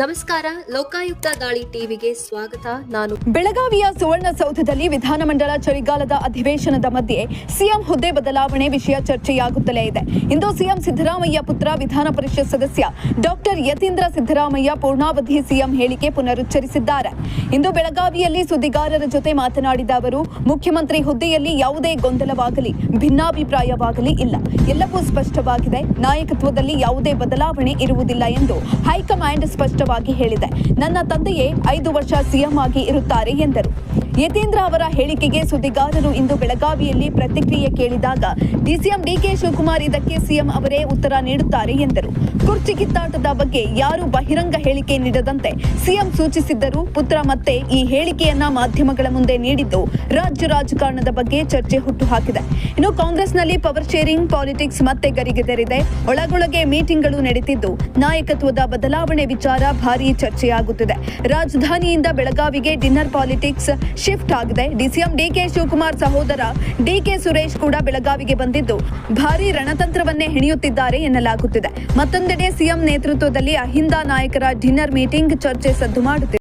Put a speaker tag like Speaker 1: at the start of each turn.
Speaker 1: ನಮಸ್ಕಾರ, ಲೋಕಾಯುಕ್ತ ದಾಳಿ ಟಿವಿಗೆ ಸ್ವಾಗತ. ನಾನು
Speaker 2: ಬೆಳಗಾವಿಯ ಸುವರ್ಣಸೌಧದಲ್ಲಿ ವಿಧಾನಮಂಡಲ ಚಳಿಗಾಲದ ಅಧಿವೇಶನದ ಮಧ್ಯೆ ಸಿಎಂ ಹುದ್ದೆ ಬದಲಾವಣೆ ವಿಷಯ ಚರ್ಚೆಯಾಗುತ್ತಲೇ ಇದೆ. ಇಂದು ಸಿಎಂ ಸಿದ್ದರಾಮಯ್ಯ ಪುತ್ರ ವಿಧಾನ ಪರಿಷತ್ ಸದಸ್ಯ ಡಾಕ್ಟರ್ ಯತೀಂದ್ರ ಸಿದ್ದರಾಮಯ್ಯ ಪೂರ್ಣಾವಧಿ ಸಿಎಂ ಹೇಳಿಕೆ ಪುನರುಚ್ಚರಿಸಿದ್ದಾರೆ. ಇಂದು ಬೆಳಗಾವಿಯಲ್ಲಿ ಸುದ್ದಿಗಾರರ ಜೊತೆ ಮಾತನಾಡಿದ ಅವರು, ಮುಖ್ಯಮಂತ್ರಿ ಹುದ್ದೆಯಲ್ಲಿ ಯಾವುದೇ ಗೊಂದಲವಾಗಲಿ, ಭಿನ್ನಾಭಿಪ್ರಾಯವಾಗಲಿ ಇಲ್ಲ. ಎಲ್ಲವೂ ಸ್ಪಷ್ಟವಾಗಿದೆ. ನಾಯಕತ್ವದಲ್ಲಿ ಯಾವುದೇ ಬದಲಾವಣೆ ಇರುವುದಿಲ್ಲ ಎಂದು ಹೈಕಮಾಂಡ್ ಸ್ಪಷ್ಟವಾಗಿ ಹೇಳಿದೆ. ನನ್ನ ತಂದೆಯೇ ಐದು ವರ್ಷ ಸಿಎಂ ಆಗಿ ಇರುತ್ತಾರೆ ಎಂದರು. ಯತೀಂದ್ರ ಅವರ ಹೇಳಿಕೆಗೆ ಸುದ್ದಿಗಾರರು ಇಂದು ಬೆಳಗಾವಿಯಲ್ಲಿ ಪ್ರತಿಕ್ರಿಯೆ ಕೇಳಿದಾಗ, ಡಿಸಿಎಂ ಡಿಕೆ ಶಿವಕುಮಾರ್ ಇದಕ್ಕೆ ಸಿಎಂ ಅವರೇ ಉತ್ತರ ನೀಡುತ್ತಾರೆ ಎಂದರು. ಕುರ್ಚಿ ಕಿತ್ತಾಟದ ಬಗ್ಗೆ ಯಾರು ಬಹಿರಂಗ ಹೇಳಿಕೆ ನೀಡದಂತೆ ಸಿಎಂ ಸೂಚಿಸಿದ್ದರು ಪುತ್ರ ಮತ್ತೆ ಈ ಹೇಳಿಕೆಯನ್ನ ಮಾಧ್ಯಮಗಳ ಮುಂದೆ ನೀಡಿದ್ದು ರಾಜ್ಯ ರಾಜಕಾರಣದ ಬಗ್ಗೆ ಚರ್ಚೆ ಹುಟ್ಟುಹಾಕಿದೆ. ಇನ್ನು ಕಾಂಗ್ರೆಸ್ನಲ್ಲಿ ಪವರ್ ಶೇರಿಂಗ್, ಪಾಲಿಟಿಕ್ಸ್ ಮತ್ತೆ ಗರಿಗೆದರಿದೆ. ಒಳಗೊಳಗೆ ಮೀಟಿಂಗ್ಗಳು ನಡೆದಿದ್ದು ನಾಯಕತ್ವದ ಬದಲಾವಣೆ ವಿಚಾರ ಭಾರೀ ಚರ್ಚೆಯಾಗುತ್ತಿದೆ. ರಾಜಧಾನಿಯಿಂದ ಬೆಳಗಾವಿಗೆ ಡಿನ್ನರ್ ಪಾಲಿಟಿಕ್ಸ್ ಶಿಫ್ಟ್ ಆಗಿದೆ. ಡಿಸಿಎಂ ಡಿಕೆ ಶಿವಕುಮಾರ್ ಸಹೋದರ ಡಿಕೆ ಸುರೇಶ್ ಕೂಡ ಬೆಳಗಾವಿಗೆ ಬಂದಿದ್ದು, ಭಾರೀ ರಣತಂತ್ರವನ್ನೇ ಹೆಣೆಯುತ್ತಿದ್ದಾರೆ ಎನ್ನಲಾಗುತ್ತಿದೆ. ಮತ್ತೊಂದೆಡೆ ಸಿಎಂ ನೇತೃತ್ವದಲ್ಲಿ ಅಹಿಂದ ನಾಯಕರ ಡಿನ್ನರ್ ಮೀಟಿಂಗ್ ಚರ್ಚೆ ಸದ್ದು ಮಾಡುತ್ತಿದೆ.